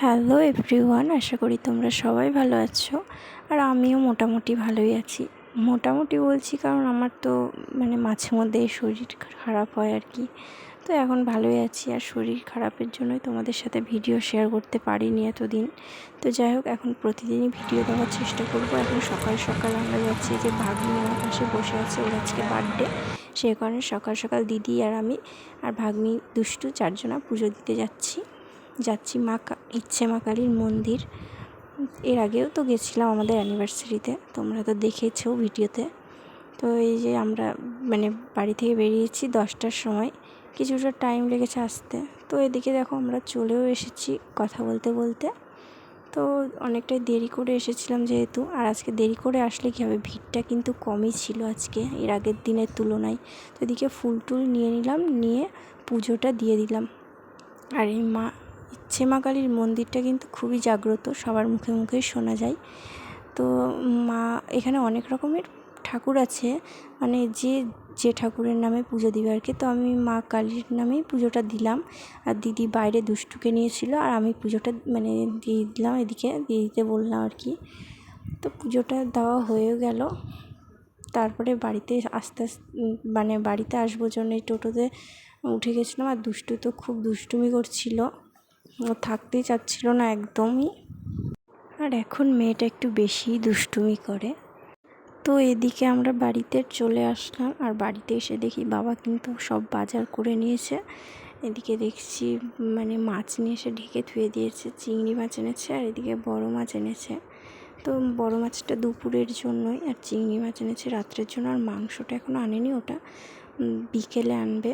Hello everyone আশা করি তোমরা সবাই ভালো আছো। আর আমিও মোটামুটি ভালোই আছি। মোটামুটি বলছি কারণ আমার তো মানে মাঝে মধ্যে শরীর খারাপ হয় আর কি। তো এখন ভালোই আছি। আর শরীর খারাপের জন্যই তোমাদের সাথে ভিডিও শেয়ার করতে পারিনি এতদিন। তো যাই হোক, এখন প্রতিদিনই ভিডিও দেওয়ার চেষ্টা করব। এখন সকাল সকাল আমরা যাচ্ছি যে ভাগ্নি আমার পাশে বসে আছে, ওর আজকে বার্থডে সেই কারণে সকাল সকাল দিদি আর আমি আর ভাগ্নি দুষ্টু চারজনা পুজো দিতে যাচ্ছি। যাচ্ছি মা ইচ্ছে মা কালীর মন্দির। এর আগেও তো গেছিলাম আমাদের অ্যানিভার্সারিতে তোমরা তো দেখেছ ভিডিওতে। তো এই যে আমরা মানে বাড়ি থেকে বেরিয়েছি দশটার সময়, কিছুটা টাইম লেগেছে আসতে। তো এদিকে দেখো আমরা চলেও এসেছি কথা বলতে বলতে। তো অনেকটাই দেরি করে এসেছিলাম যেহেতু, আর আজকে দেরি করে আসলে কী হবে? ভিড়টা কিন্তু কমই ছিল আজকে, এর আগের দিনের তুলনায়। তো এদিকে ফুল টুল নিয়ে নিলাম, নিয়ে পুজোটা দিয়ে দিলাম। আর এই মা ইচ্ছে মা কালীর মন্দিরটা কিন্তু খুবই জাগ্রত, সবার মুখে মুখেই শোনা যায়। তো মা, এখানে অনেক রকমের ঠাকুর আছে মানে যে যে ঠাকুরের নামে পুজো দিবে আর কি। তো আমি মা কালীর নামেই পুজোটা দিলাম, আর দিদি বাইরে দুষ্টুকে নিয়েছিল, আর আমি পুজোটা মানে দিয়ে দিলাম এদিকে, দিয়ে দিতে বললাম আর কি। তো পুজোটা দেওয়া হয়ে গেল। তারপরে বাড়িতে আস্তে আস্তে মানে বাড়িতে আসব জন্য এই টোটোতে উঠে গেছিলাম, আর দুষ্টু তো খুব দুষ্টুমি করছিল। ও থাকতেই চাচ্ছিল না একদমই। আর এখন মেয়েটা একটু বেশি দুষ্টুমি করে। তো এদিকে আমরা বাড়িতে চলে আসলাম আর বাড়িতে এসে দেখি বাবা কিন্তু সব বাজার করে নিয়েছে। এদিকে দেখছি মানে মাছ নিয়ে এসে ঢেকে ধুয়ে দিয়েছে, চিংড়ি মাছ এনেছে আর এদিকে বড় মাছ এনেছে। তো বড় মাছটা দুপুরের জন্যই আর চিংড়ি মাছ এনেছে রাত্রের জন্য আর মাংসটা এখনও আনেনি ওটা। বিকেলে আনবে।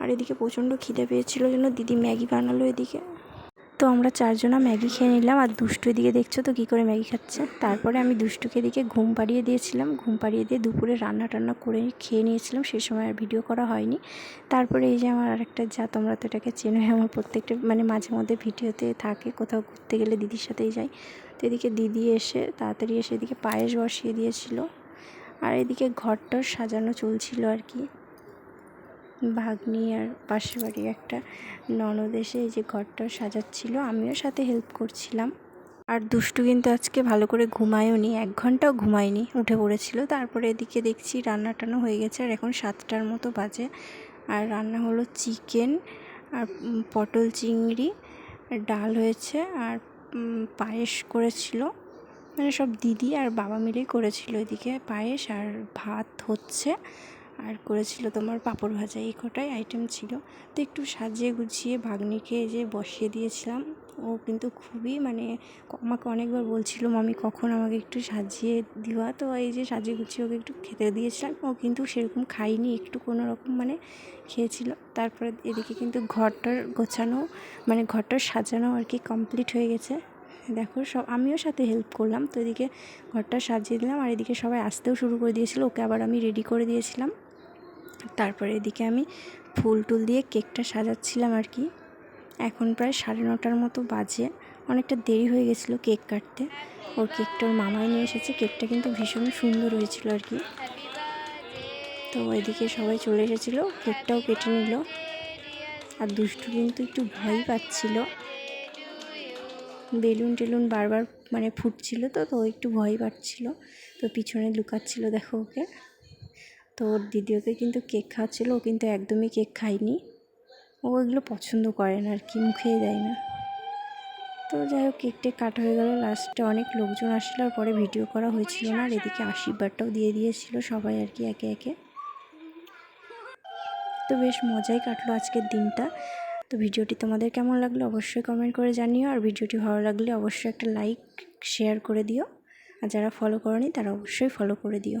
আর এদিকে প্রচণ্ড খিদে পেয়েছিল জন্য দিদি ম্যাগি বানালো এদিকে। তো আমরা চারজনা ম্যাগি খেয়ে নিলাম আর দুষ্টু এদিকে দেখছ তো কী করে ম্যাগি খাচ্ছে। তারপরে আমি দুষ্টুকে এদিকে ঘুম পাড়িয়ে দিয়েছিলাম। ঘুম পাড়িয়ে দিয়ে দুপুরে রান্না টান্না করে খেয়ে নিয়েছিলাম। সে সময় আর ভিডিও করা হয়নি। তারপরে এই যে আমার আরেকটা যা, তোমরা তো এটাকে চেনো আমার প্রত্যেকটা মানে মাঝে মধ্যে ভিডিওতে থাকে, কোথাও ঘুরতে গেলে দিদির সাথেই যাই। তো এদিকে দিদি এসে তাড়াতাড়ি এসে এদিকে পায়েস বসিয়ে দিয়েছিল। আর এদিকে ঘরটাও সাজানো চলছিল আর কি। ভাগ্নি আর পাশের বাড়ি একটা ননদ এসে এই যে ঘরটা সাজাচ্ছিল, আমিও সাথে হেল্প করছিলাম। আর দুষ্টু কিন্তু আজকে ভালো করে ঘুমায়ও নি এক ঘন্টাও ঘুমায়নি, উঠে পড়েছিল। তারপরে এদিকে দেখছি রান্না টান্না হয়ে গেছে, আর এখন সাতটার মতো বাজে। আর রান্না হলো চিকেন আর পটল চিংড়ি, ডাল হয়েছে আর পায়েস করেছিল। মানে সব দিদি আর বাবা মিলেই করেছিল এদিকে পায়েস আর ভাত হচ্ছে। আর করেছিল তোমার পাঁপড় ভাজা। এই কটাই আইটেম ছিল। তো একটু সাজিয়ে গুছিয়ে ভাগ্নিকে যে বসিয়ে দিয়েছিলাম, ও কিন্তু খুবই মানে আমাকে অনেকবার বলছিল, মামি, কখন আমাকে একটু সাজিয়ে দিওয়া তো এই যে সাজিয়ে গুছিয়ে ওকে একটু খেতে দিয়েছিলাম, ও কিন্তু সেরকম খাইনি একটু কোনো রকম মানে খেয়েছিল। তারপরে এদিকে কিন্তু ঘরটার গোছানো মানে ঘরটার সাজানো আর কি কমপ্লিট হয়ে গেছে। দেখো সব, আমিও সাথে হেল্প করলাম। তো এদিকে ঘরটা সাজিয়ে দিলাম আর এদিকে সবাই আসতেও শুরু করে দিয়েছিলো, ওকে আবার আমি রেডি করে দিয়েছিলাম। তারপরে এদিকে আমি ফুল টুল দিয়ে কেকটা সাজাচ্ছিলাম আর কি। এখন প্রায় সাড়ে নটার মতো বাজে। অনেকটা দেরি হয়ে গেছিল কেক কাটতে। ওর কেকটা ওর মামাই নিয়ে এসেছে। কেকটা কিন্তু ভীষণ সুন্দর হয়েছিল আর কি। তো এদিকে সবাই চলে এসেছিল। কেকটাও কেটে নিল। আর দুষ্টু কিন্তু একটু ভয় পাচ্ছিল। বেলুন টেলুন বারবার মানে ফুটছিল তো তো একটু ভয় পাচ্ছিল। তো পিছনে লুকাচ্ছিল, দেখো ওকে। তো ওর দিদি ওকে কিন্তু কেক খাওয়াচ্ছিলো, ও কিন্তু একদমই কেক খায়নি। ও এগুলো পছন্দ করে না আর কি, মুখেই দেয় না। তো যাই হোক, কেকটে কাটা হয়ে গেল। লাস্টে অনেক লোকজন আসলো আর পরে ভিডিও করা হয়েছিল না, আর এদিকে আশীর্বাদটাও দিয়ে দিয়েছিল সবাই আর কি একে একে। তো বেশ মজাই কাটলো আজকের দিনটা। তো ভিডিওটি তোমাদের কেমন লাগল অবশ্যই কমেন্ট করে জানিও, আর ভিডিওটি ভালো লাগলে অবশ্যই একটা লাইক শেয়ার করে দিও। আর যারা ফলো করনি, তারা অবশ্যই ফলো করে দিও।